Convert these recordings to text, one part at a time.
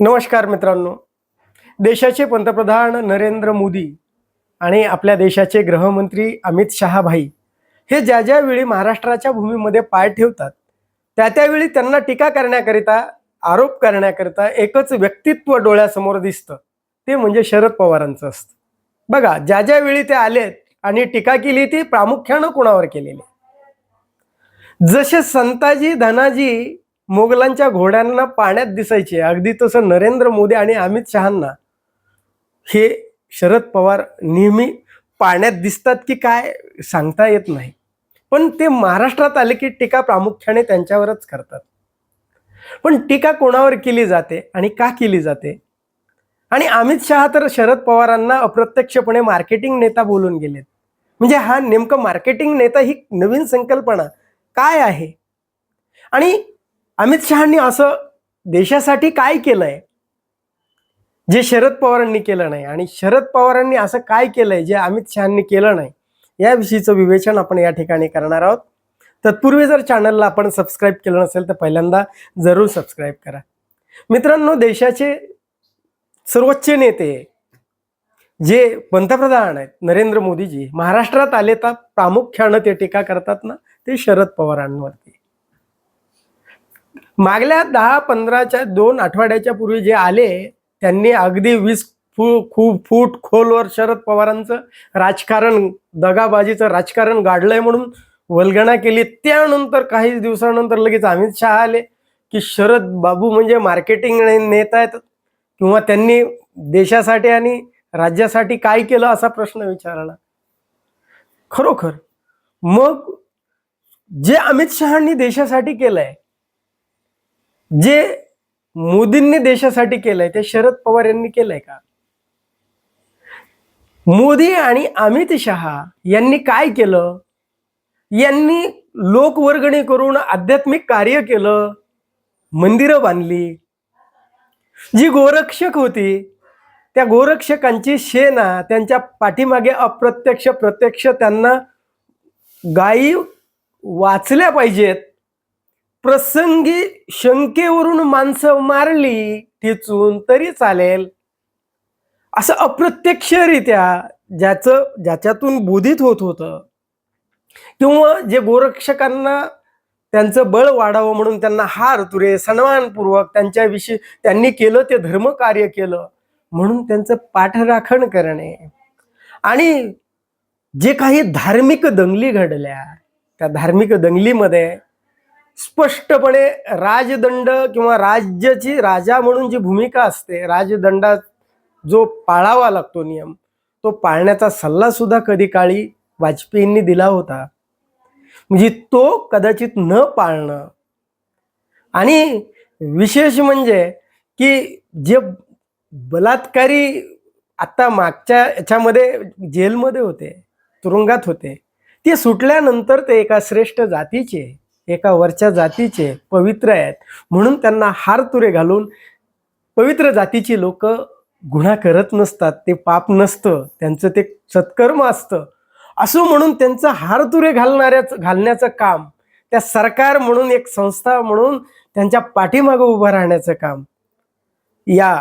नमस्कार मित्रांनो. देशाचे पंतप्रधान नरेंद्र मोदी आणि आपल्या देशाचे गृहमंत्री अमित शहा भाई हे ज्या ज्यावेळी महाराष्ट्राच्या भूमीमध्ये पाय ठेवतात त्या त्यावेळी त्यांना टीका करण्याकरिता आरोप करण्याकरिता एकच व्यक्तित्व डोळ्यासमोर दिसतं. ते म्हणजे शरद पवारांचं असतं. बघा ज्या ज्यावेळी ते आलेत आणि टीका केली ती प्रामुख्यानं कोणावर केलेली जसे संताजी धनाजी मोगलांच्या घोड्यांना पाण्यात दिसायचे. अगदी तसं नरेंद्र मोदी आणि अमित शहांना. हे शरद पवार नेहमी पाण्यात दिसतात की काय सांगता येत नाही. पण ते महाराष्ट्रात आले की टीका प्रामुख्याने त्यांच्यावरच करतात. पण टीका कोणावर केली जाते आणि का केली जाते? आणि अमित शहा तर शरद पवारांना अप्रत्यक्षपणे मार्केटिंग नेता बोलून गेलेत. म्हणजे हा नेमकं मार्केटिंग नेता ही नवीन संकल्पना काय आहे? आणि अमित शहानी असं देशासाठी काय केलंय? जे शरद पवारांनी केलं नाही आणि शरद पवारांनी असं काय केलंय जे अमित शहानी केलं नाही याविषयीचं विवेचन आपण या ठिकाणी करणार आहोत. तत्पूर्वी जर चॅनलला आपण सबस्क्राईब केलं नसेल तर पहिल्यांदा जरूर सबस्क्राईब करा. मित्रांनो देशाचे सर्वोच्च नेते जे पंतप्रधान आहेत नरेंद्र मोदीजी महाराष्ट्रात आले तर प्रामुख्यानं ते टीका करतात ना ते शरद पवारांवरती. मागल्या दहा पंधराच्या दोन आठवड्याच्या पूर्वी जे आले त्यांनी अगदी वीस फू खूप फूट खोलवर शरद पवारांचं राजकारण दगाबाजीचं राजकारण गाडलंय म्हणून वल्गणा केली. त्यानंतर काही दिवसानंतर लगेच अमित शहा आले की शरद बाबू म्हणजे मार्केटिंग नेत आहेत किंवा त्यांनी देशासाठी आणि राज्यासाठी काय केलं असा प्रश्न विचारला. खरोखर. मग जे अमित शहानी देशासाठी केलंय जे मोदींनी देशासाठी केलंय ते शरद पवार यांनी केलंय का? मोदी आणि अमित शहा यांनी काय केलं? यांनी लोकवर्गणी करून आध्यात्मिक कार्य केलं मंदिरं बांधली. जी गोरक्षक होती त्या गोरक्षकांची सेना त्यांच्या पाठीमागे अप्रत्यक्ष प्रत्यक्ष त्यांना गायी वाचल्या पाहिजेत. प्रसंगी शंकेवरून माणसं मारली ठेचून तरी चालेल. असं अप्रत्यक्षरित्या ज्याचं ज्याच्यातून बोधित होत होतं किंवा जे गोरक्षकांना त्यांचं बळ वाढावं म्हणून त्यांना हार तुरे सन्मानपूर्वक त्यांच्याविषयी त्यांनी केलं ते धर्मकार्य केलं म्हणून त्यांचं पाठराखण करणे. आणि जे काही धार्मिक दंगली घडल्या त्या धार्मिक दंगलीमध्ये स्पष्टपणे राजदंड किंवा राज्याची राजा म्हणून जी भूमिका असते राजदंडात जो पाळावा लागतो नियम तो पाळण्याचा सल्ला सुद्धा कधी काळी वाजपेयींनी दिला होता. म्हणजे तो कदाचित न पाळणं. आणि विशेष म्हणजे की जे बलात्कारी आता मागच्या याच्यामध्ये जेलमध्ये होते तुरुंगात होते ते सुटल्यानंतर ते एका श्रेष्ठ जातीचे एका वरच्या जातीचे पवित्र आहेत. म्हणून त्यांना हार तुरे घालून पवित्र जातीची लोक गुन्हा करत नसतात. ते पाप नसतं. त्यांचं ते सत्कर्म असतं. असं म्हणून त्यांचं हार तुरे घालणाऱ्याच घालण्याचं काम त्या सरकार म्हणून एक संस्था म्हणून त्यांच्या पाठीमागं उभं राहण्याचं काम या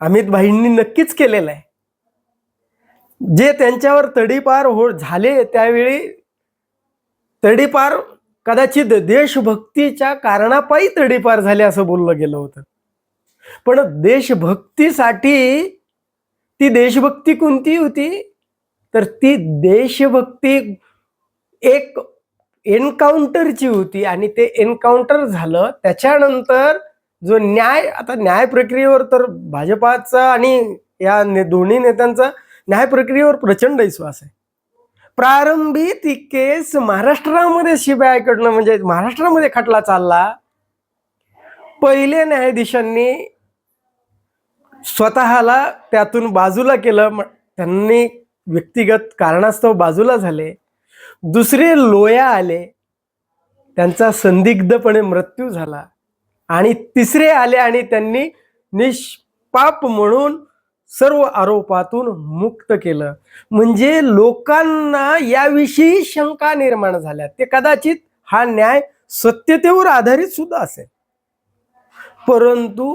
अमित भाईंनी नक्कीच केलेलं आहे. जे त्यांच्यावर तडीपार हो झाले त्यावेळी तडीपार कदाचित देशभक्तीच्या कारणापायी तडीपार झाले असं बोललं गेलं होतं. पण देशभक्तीसाठी ती देशभक्ती कोणती होती? तर ती देशभक्ती एक एन्काउंटरची होती आणि ते एन्काउंटर झालं. त्याच्यानंतर जो न्याय आता न्याय प्रक्रियेवर तर भाजपाचा आणि या ने- दोन्ही नेत्यांचा न्याय प्रक्रियेवर प्रचंड विश्वास आहे. प्रारंभी ती केस महाराष्ट्रामध्ये शिबायकडनं म्हणजे महाराष्ट्रामध्ये खटला चालला. पहिले न्यायाधीशांनी स्वतःला त्यातून बाजूला केलं त्यांनी व्यक्तिगत कारणास्तव बाजूला झाले. दुसरे लोया आले. त्यांचा संदिग्धपणे मृत्यू झाला. आणि तिसरे आले आणि त्यांनी निष्पाप म्हणून सर्व आरोपातून मुक्त केलं. म्हणजे लोकांना याविषयी शंका निर्माण झाल्या. ते कदाचित हा न्याय सत्यतेवर आधारित सुद्धा असेल. परंतु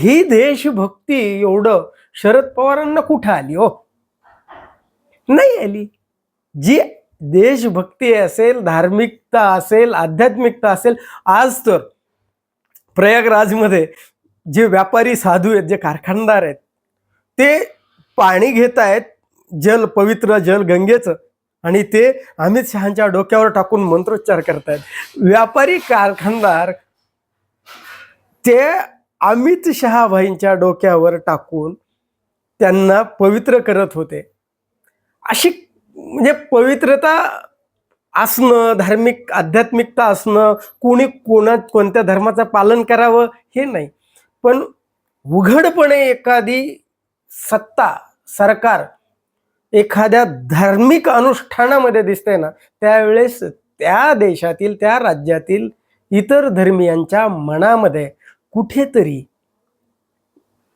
ही देशभक्ती एवढं शरद पवारांना कुठं आली हो? नाही आली. जी देशभक्ती असेल धार्मिकता असेल आध्यात्मिकता असेल आज तर प्रयागराजमध्ये जे व्यापारी साधू आहेत जे कारखानदार आहेत ते पाणी घेत आहेत जल पवित्र जल गंगेचं. आणि ते अमित शहाच्या डोक्यावर टाकून मंत्रोच्चार करतायत व्यापारी कारखानदार ते अमित शहाभाईंच्या डोक्यावर टाकून त्यांना पवित्र करत होते. अशी म्हणजे पवित्रता असणं धार्मिक आध्यात्मिकता असणं कोणी कोणा कोणत्या धर्माचं पालन करावं हे नाही. पण उघडपणे एखादी सत्ता सरकार एखाद्या धार्मिक अनुष्ठानामध्ये दिसते ना त्यावेळेस त्या देशातील त्या राज्यातील इतर धर्मियांच्या मनामध्ये कुठेतरी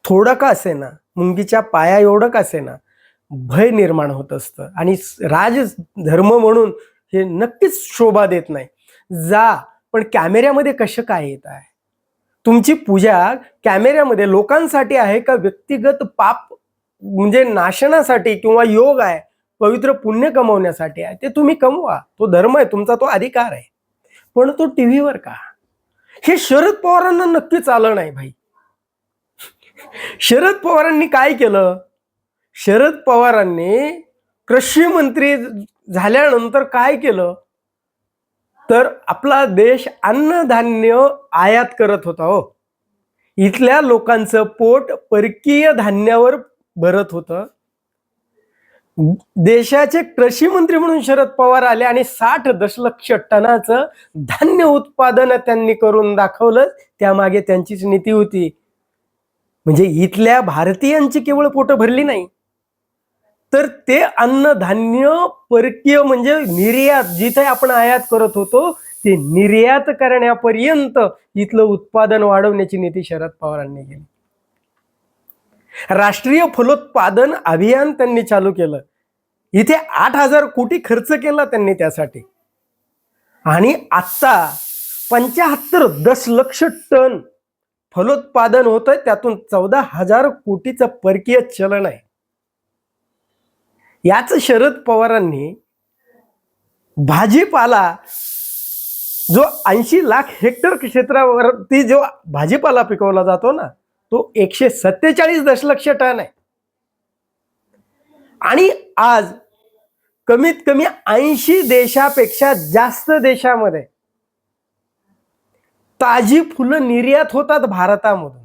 थोडं का असेना मुंगीच्या पाया एवढं का असेना भय निर्माण होत असतं. आणि राज धर्म म्हणून हे नक्कीच शोभा देत नाही. जा पण कॅमेऱ्यामध्ये कसं काय येत आहे? तुमची पूजा कॅमेऱ्यामध्ये लोकांसाठी आहे का व्यक्तिगत पाप म्हणजे नाशनासाठी किंवा योग आहे पवित्र पुण्य कमवण्यासाठी आहे? ते तुम्ही कमवा. तो धर्म आहे तुमचा तो अधिकार आहे. पण तो टीव्हीवर का? हे शरद पवारांना नक्कीच आलं नाही भाई. शरद पवारांनी काय केलं? शरद पवारांनी कृषी मंत्री झाल्यानंतर काय केलं? तर आपला देश अन्नधान्य आयात करत होता हो. इथल्या लोकांचं पोट परकीय धान्यावर भरत होतं. देशाचे कृषी मंत्री म्हणून शरद पवार आले आणि साठ दशलक्ष टनाचं धान्य उत्पादन त्यांनी करून दाखवलं. त्यामागे त्यांचीच नीती होती. म्हणजे इथल्या भारतीयांची केवळ पोटं भरली नाही. तर ते अन्नधान्य परकीय म्हणजे निर्यात जिथे आपण आयात करत होतो ते निर्यात करण्यापर्यंत इथलं उत्पादन वाढवण्याची नीती शरद पवारांनी केली. राष्ट्रीय फलोत्पादन अभियान त्यांनी चालू केलं. इथे आठ हजार कोटी खर्च केला त्यांनी त्यासाठी. आणि आत्ता पंच्याहत्तर दशलक्ष टन फलोत्पादन होत त्यातून चौदा हजार कोटीचं परकीय चलन आहे. याच शरद पवारांनी भाजीपाला जो ऐंशी लाख हेक्टर क्षेत्रावरती जो भाजीपाला पिकवला जातो ना तो एकशे सत्तेचाळीस दशलक्ष टन आहे. आणि आज कमीत कमी ऐंशी देशापेक्षा जास्त देशामध्ये ताजी फुलं निर्यात होतात भारतामधून.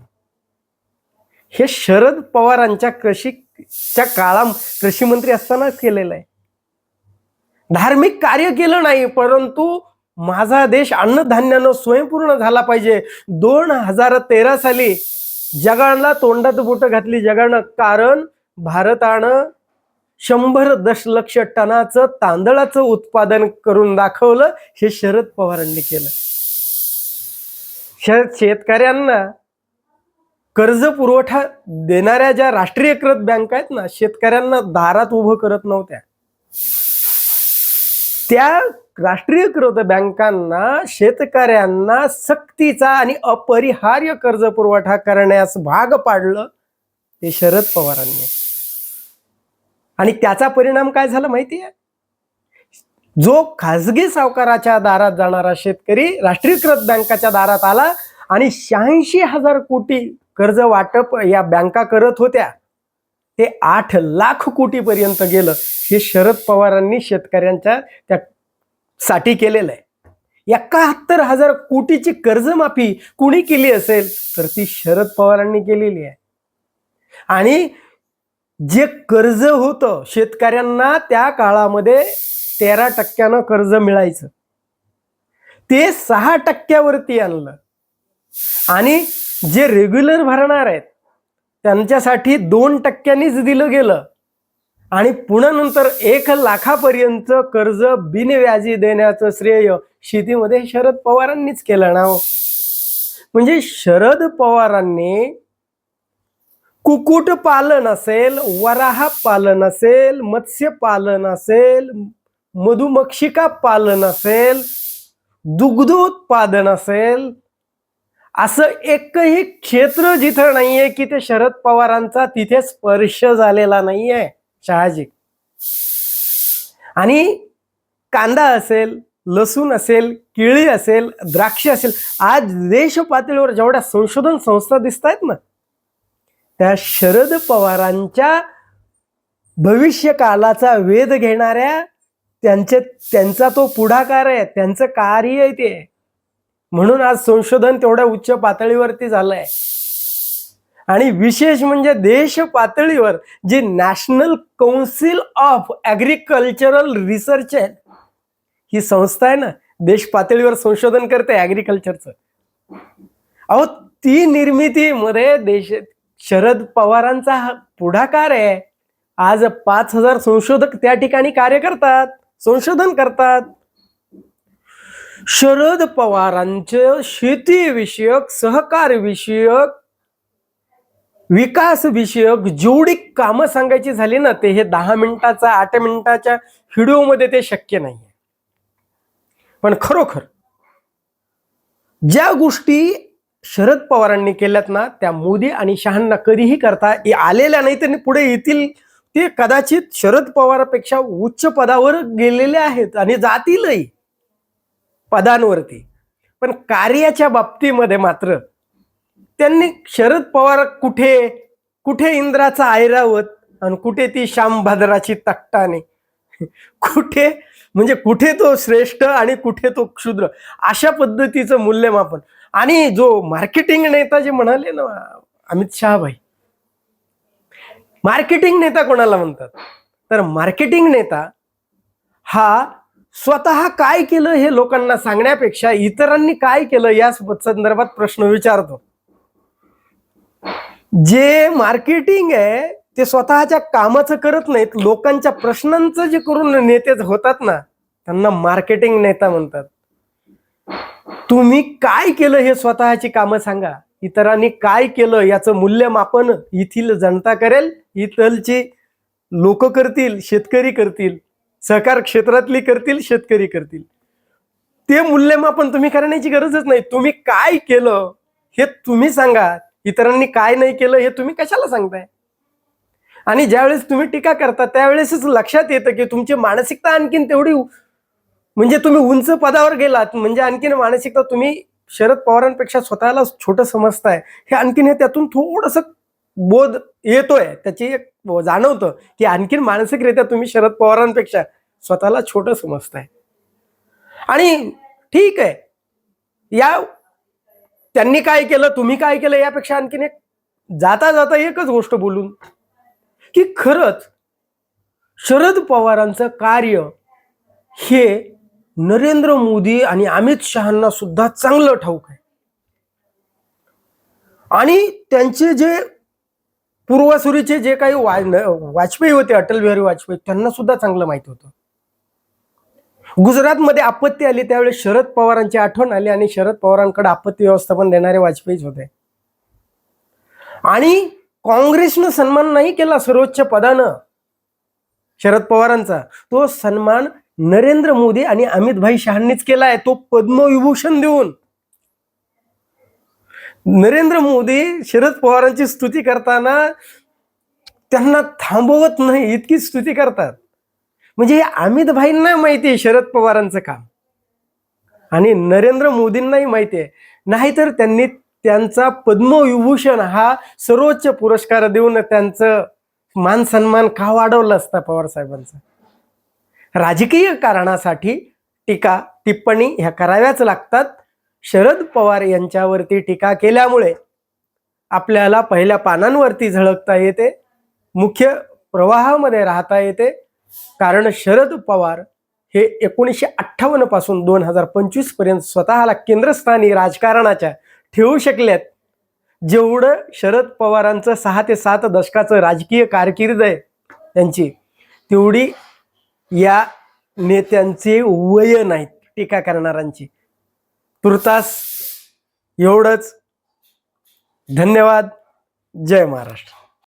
हे शरद पवारांच्या कृषीच्या काळा कृषी मंत्री असतानाच केलेलं आहे. धार्मिक कार्य केलं नाही परंतु माझा देश अन्नधान्यानं स्वयंपूर्ण झाला पाहिजे. दोन हजार तेरा साली जगाला तोंडात बोट घातली जगानं कारण भारतानं शंभर दशलक्ष टनाचं तांदळाचं उत्पादन करून दाखवलं हे शरद पवारांनी केलं. शरद शेतकऱ्यांना कर्ज पुरवठा देणाऱ्या ज्या राष्ट्रीयकृत बँका आहेत ना शेतकऱ्यांना दारात उभं करत नव्हत्या. त्या राष्ट्रीयकृत बँकांना शेतकऱ्यांना सक्तीचा आणि अपरिहार्य कर्ज पुरवठा करण्यास भाग पाडलं हे शरद पवारांनी. आणि त्याचा परिणाम काय झाला माहिती आहे? जो खाजगी सावकाराच्या दारात जाणारा शेतकरी राष्ट्रीयकृत बँकाच्या दारात आला आणि शहाऐंशी हजार कोटी कर्ज वाटप या बँका करत होत्या. ते आठ लाख कोटी पर्यंत गेलं. हे शरद पवारांनी शेतकऱ्यांच्या त्या साठी केलेलं आहे. एकाहत्तर हजार कोटीची कर्जमाफी कुणी केली असेल तर ती शरद पवारांनी केलेली आहे. आणि जे कर्ज होतं शेतकऱ्यांना त्या काळामध्ये तेरा टक्क्यानं कर्ज मिळायचं. ते सहा टक्क्यावरती आणलं. आणि जे रेग्युलर भरणार आहेत त्यांच्यासाठी दोन टक्क्यांनीच दिलं गेलं. आणि पुन्हा नंतर एक लाखापर्यंत कर्ज बिनव्याजी देण्याचं श्रेय शेतीमध्ये शरद पवारांनीच केलं ना हो. म्हणजे शरद पवारांनी कुकुट पालन असेल वराह पालन असेल मत्स्य पालन असेल मधुमक्षिका पालन असेल दुग्धोत्पादन असेल असं एकही क्षेत्र जिथं नाहीये की ते शरद पवारांचा तिथे स्पर्श झालेला नाहीये शहाजी. आणि कांदा असेल लसूण असेल केळी असेल द्राक्ष असेल आज देश पातळीवर जेवढ्या संशोधन संस्था दिसत आहेत ना त्या शरद पवारांच्या भविष्य कालाचा वेध घेणाऱ्या त्यांचे त्यांचा तो पुढाकार आहे त्यांचं कार्य आहे ते. म्हणून आज संशोधन तेवढ्या उच्च पातळीवरती झालंय. आणि विशेष म्हणजे देश पातळीवर जी national council of agricultural research आहे ही संस्था आहे ना देश पातळीवर संशोधन करते ॲग्रिकल्चरचं अहो ती निर्मितीमध्ये देश शरद पवारांचा पुढाकार आहे. आज पाच हजार संशोधक त्या ठिकाणी कार्य करतात संशोधन करतात. शरद पवारांचं शेतीविषयक सहकार विषयक विकास विषयक जेवढी कामं सांगायची झाली ना ते हे दहा मिनिटाचा आठ मिनिटाच्या व्हिडिओमध्ये ते शक्य नाही पण खरोखर ज्या गोष्टी शरद पवारांनी केल्यात ना त्या मोदी आणि शहांना कधीही करता आलेल्या नाही तर पुढे येतील. ते कदाचित शरद पवारापेक्षा उच्च पदावर गेलेले आहेत आणि जातीलही. पदांवरती. पण कार्याच्या बाबतीमध्ये मात्र त्यांनी शरद पवार कुठे कुठे इंद्राचा ऐरावत आणि कुठे ती श्यामभद्राची तक्टाने कुठे म्हणजे कुठे तो श्रेष्ठ आणि कुठे तो क्षुद्र? अशा पद्धतीचं मूल्यमापन. आणि जो मार्केटिंग नेता जे म्हणाले ना अमित शहा भाई मार्केटिंग नेता कोणाला म्हणतात? तर मार्केटिंग नेता हा स्वतः काय केलं हे लोकांना सांगण्यापेक्षा इतरांनी काय केलं या संदर्भात प्रश्न विचारतो. जे मार्केटिंग आहे ते स्वतःच्या कामाचं करत नाहीत लोकांच्या प्रश्नांचं जे करून नेते होतात ना त्यांना मार्केटिंग नेता म्हणतात. तुम्ही काय केलं हे स्वतःची कामं सांगा. इतरांनी काय केलं याचं मूल्यमापन येथील जनता करेल इथलची लोक करतील शेतकरी करतील. सहकार क्षेत्रातली करतील शेतकरी करतील. ते मूल्यमापन तुम्ही करण्याची गरजच नाही. तुम्ही काय केलं हे तुम्ही सांगा. इतरांनी काय नाही केलं हे तुम्ही कशाला सांगताय? आणि ज्यावेळेस तुम्ही टीका करता त्यावेळेसच लक्षात येतं की तुमची मानसिकता आणखीन तेवढी म्हणजे तुम्ही उंच पदावर गेलात. म्हणजे आणखीन मानसिकता तुम्ही शरद पवारांपेक्षा स्वतःला छोटं समजताय. हे आणखीन हे त्यातून थोडस बोध येतोय. त्याची एक जाणवतं की आणखीन मानसिकरित्या तुम्ही शरद पवारांपेक्षा स्वतःला छोटं समजताय. आणि ठीक आहे. या त्यांनी काय केलं तुम्ही काय केलं यापेक्षा आणखीन एक जाता जाता एकच गोष्ट बोलून. की खरंच शरद पवारांचं कार्य हे नरेंद्र मोदी आणि अमित शहांना सुद्धा चांगलं ठाऊक आहे. आणि त्यांचे जे पूर्वसुरीचे जे काही वाजपेयी होते अटल बिहारी वाजपेयी त्यांना सुद्धा चांगलं माहिती होतं. गुजरातमध्ये आपत्ती आली त्यावेळेस शरद पवारांची आठवण आली आणि शरद पवारांकडे आपत्ती व्यवस्थापन देणारे वाजपेयीच होते. आणि काँग्रेसनं सन्मान नाही केला सर्वोच्च पदानं शरद पवारांचा. तो सन्मान नरेंद्र मोदी आणि अमित भाई शहांनीच केलाय तो पद्मविभूषण देऊन. नरेंद्र मोदी शरद पवारांची स्तुती करताना त्यांना थांबवत नाही इतकी स्तुती करतात. म्हणजे अमित भाईंना माहिती आहे शरद पवारांचं काम. आणि नरेंद्र मोदींनाही माहिती आहे. नाहीतर त्यांनी त्यांचा पद्मविभूषण हा सर्वोच्च पुरस्कार देऊन त्यांचं मान सन्मान का वाढवला असता पवार साहेबांचा? राजकीय कारणासाठी टीका टिप्पणी ह्या कराव्याच लागतात. शरद पवार यांच्यावरती टीका केल्यामुळे आपल्याला पहिल्या पानांवरती झळकता येते मुख्य प्रवाहामध्ये राहता येते. कारण शरद पवार हे एकोणीसशे अठ्ठावन्नपासून दोन हजार पंचवीसपर्यंत स्वतःला केंद्रस्थानी राजकारणाच्या ठेवू शकल्यात. जेवढं शरद पवारांचं सहा ते सात दशकाचं राजकीय कारकीर्द आहे त्यांची तेवढी या नेत्यांचे वय नाहीत टीका करणाऱ्यांची. तुर्तास एवढंच. धन्यवाद. जय महाराष्ट्र.